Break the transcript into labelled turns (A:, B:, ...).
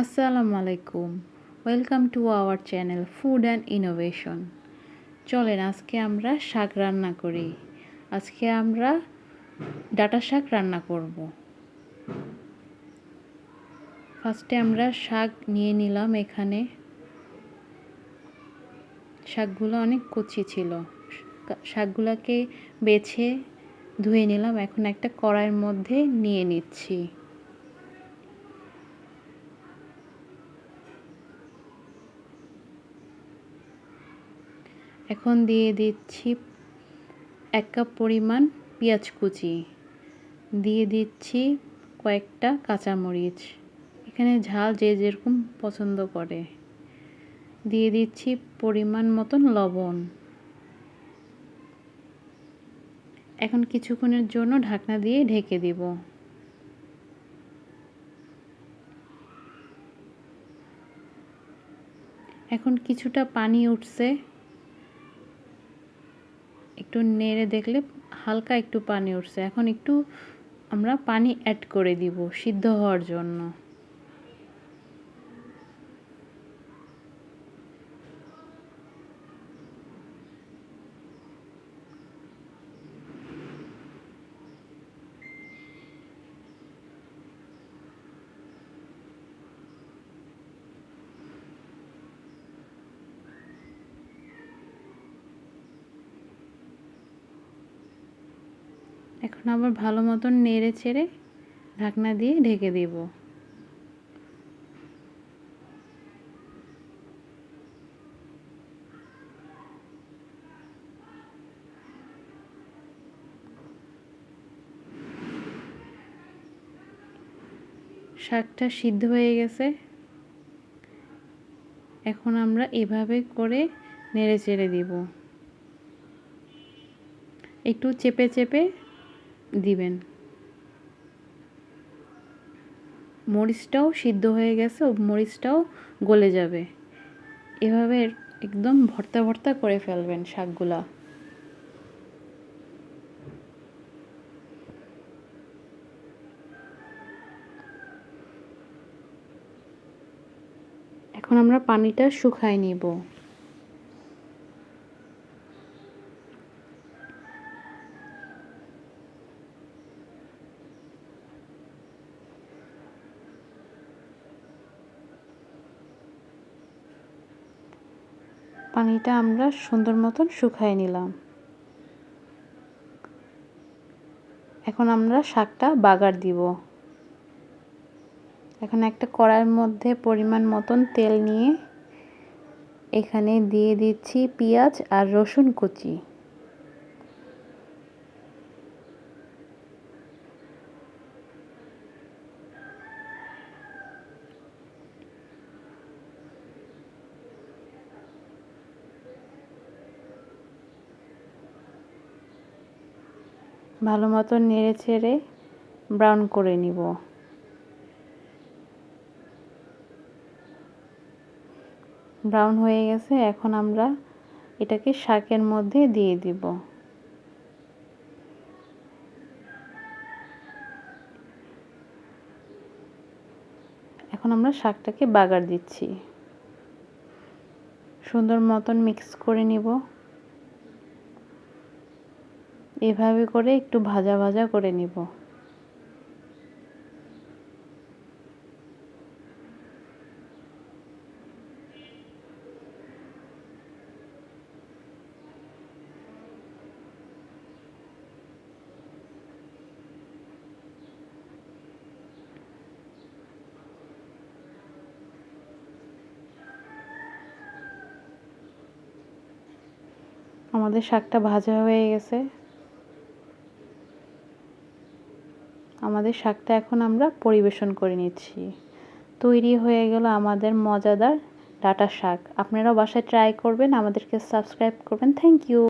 A: আসসালামু আলাইকুম। Welcome to our channel food and innovation চলেন, আজকে আমরা শাক রান্না করি। আজকে আমরা ডাটা শাক রান্না করব। ফার্স্টে আমরা শাক নিয়ে নিলাম এখানে। শাকগুলো অনেক কচি ছিল। শাকগুলোকে বেছে ধুয়ে নিলাম। এখন একটা কড়াইয়ের মধ্যে নিয়ে নিচ্ছি। এখন দিয়ে দিচ্ছি এক কাপ পরিমাণ পেঁয়াজ কুচি। দিয়ে দিচ্ছি কয়েকটা কাঁচামরিচ। এখানে ঝাল যে যেরকম পছন্দ করে। দিয়ে দিচ্ছি পরিমাণ মতন লবণ। এখন কিছুক্ষণের জন্য ঢাকনা দিয়ে ঢেকে দিব। এখন কিছুটা পানি উঠছে। একটু নেড়ে দেখলে হালকা একটু পানি উঠছে। এখন একটু আমরা পানি অ্যাড করে দিব সিদ্ধ হওয়ার জন্য। এখন আবার ভালো মতন নেড়ে চেড়ে ঢাকনা দিয়ে ঢেকে দেব। শাকটা সিদ্ধ হয়ে গেছে। এখন আমরা এভাবে করে নেড়ে চেড়ে দিব। একটু চেপে চেপে দিবেন। মরিচটাও সিদ্ধ হয়ে গেছে, মরিচটাও গলে যাবে। এভাবে একদম ভর্তা ভর্তা করে ফেলবেন শাকগুলা। এখন আমরা পানিটা শুকায় নিব। পানিটা আমরা সুন্দর মতন শুকাই নিলাম। এখন আমরা শাকটা বাগার দিব। এখন একটা কড়াইয়ের মধ্যে পরিমাণ মতন তেল নিয়ে এখানে দিয়ে দিচ্ছি পেঁয়াজ আর রসুন কুচি। ভালো মতো নেড়ে ছেড়ে ব্রাউন করে নিব। ব্রাউন হয়ে গেছে, এখন আমরা এটাকে শাকের মধ্যে দিয়ে দিব। এখন আমরা শাকটাকে বাগার দিচ্ছি। সুন্দর মতন মিক্স করে নিব। এভাবে করে একটু ভাজা ভাজা করে নিব। আমাদের শাকটা ভাজা হয়ে গেছে। আমাদের শাকটা এখন আমরা পরিবেশন করে নিচ্ছি। তৈরি হয়ে গেল আমাদের মজাদার ডাটা শাক। আপনারাও বাসায় ট্রাই করবেন, আমাদেরকে সাবস্ক্রাইব করবেন। Thank you